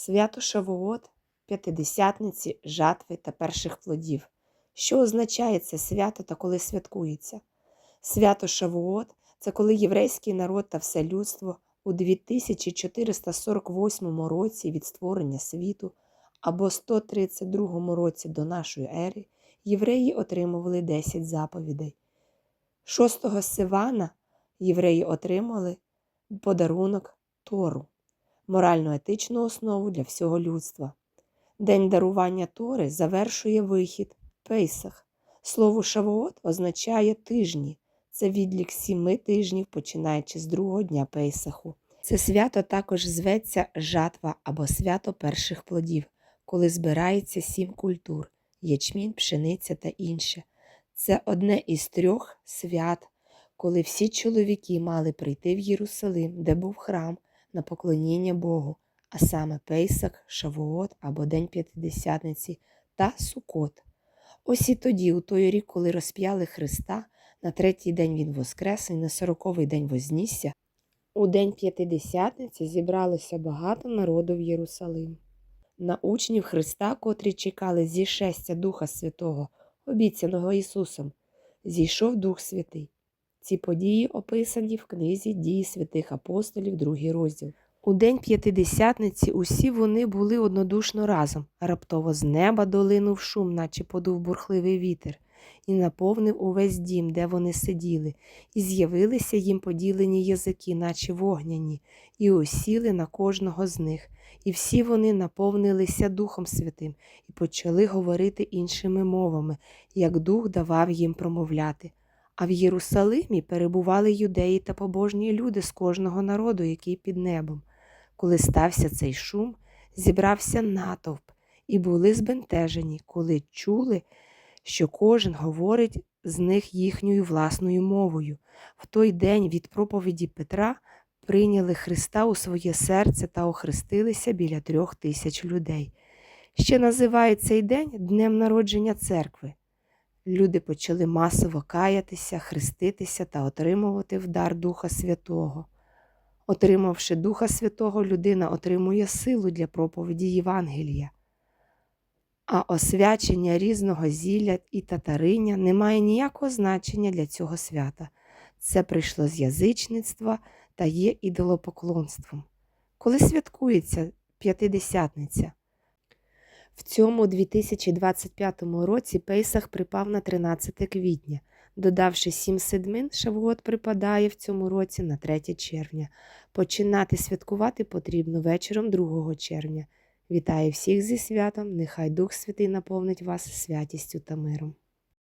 Свято Шавуот, п'ятидесятниці, жатви та перших плодів. Що означає це свято та коли святкується? Свято Шавуот це коли єврейський народ та все людство у 2448 році від створення світу або 132 році до нашої ери євреї отримували 10 заповідей. 6 Сивана євреї отримали подарунок Тору морально-етичну основу для всього людства. День дарування Тори завершує вихід Пейсах. Слово Шавуот означає тижні. Це відлік сіми тижнів, починаючи з другого дня Пейсаху. Це свято також зветься жатва або свято перших плодів, коли збирається сім культур ячмінь, пшениця та інше. Це одне із трьох свят, коли всі чоловіки мали прийти в Єрусалим, де був храм, на поклоніння Богу, а саме Пейсах, Шавуот або День П'ятидесятниці та Сукот. Ось і тоді, у той рік, коли розп'яли Христа, на третій день Він воскрес і на сороковий день вознісся, у день П'ятидесятниці зібралося багато народу в Єрусалим. На учнів Христа, котрі чекали зішестя Духа Святого, обіцяного Ісусом, зійшов Дух Святий. Ці події описані в книзі Дії святих апостолів, другий розділ. У день п'ятидесятниці усі вони були однодушно разом. Раптово з неба долинув шум, наче подув бурхливий вітер, і наповнив увесь дім, де вони сиділи, і з'явилися їм поділені язики, наче вогняні, і осіли на кожного з них. І всі вони наповнилися Духом Святим і почали говорити іншими мовами, як Дух давав їм промовляти. А в Єрусалимі перебували юдеї та побожні люди з кожного народу, який під небом. Коли стався цей шум, зібрався натовп і були збентежені, коли чули, що кожен говорить з них їхньою власною мовою. В той день від проповіді Петра прийняли Христа у своє серце та охрестилися біля трьох тисяч людей. Ще називають цей день днем народження церкви. Люди почали масово каятися, хреститися та отримувати вдар Духа Святого. Отримавши Духа Святого, людина отримує силу для проповіді Євангелія. А освячення різного зілля і татариня не має ніякого значення для цього свята. Це прийшло з язичництва та є ідолопоклонством. Коли святкується п'ятидесятниця? В цьому 2025 році Пейсах припав на 13 квітня. Додавши сім седмин, Шавгот припадає в цьому році на 3 червня. Починати святкувати потрібно вечором 2 червня. Вітаю всіх зі святом! Нехай Дух Святий наповнить вас святістю та миром.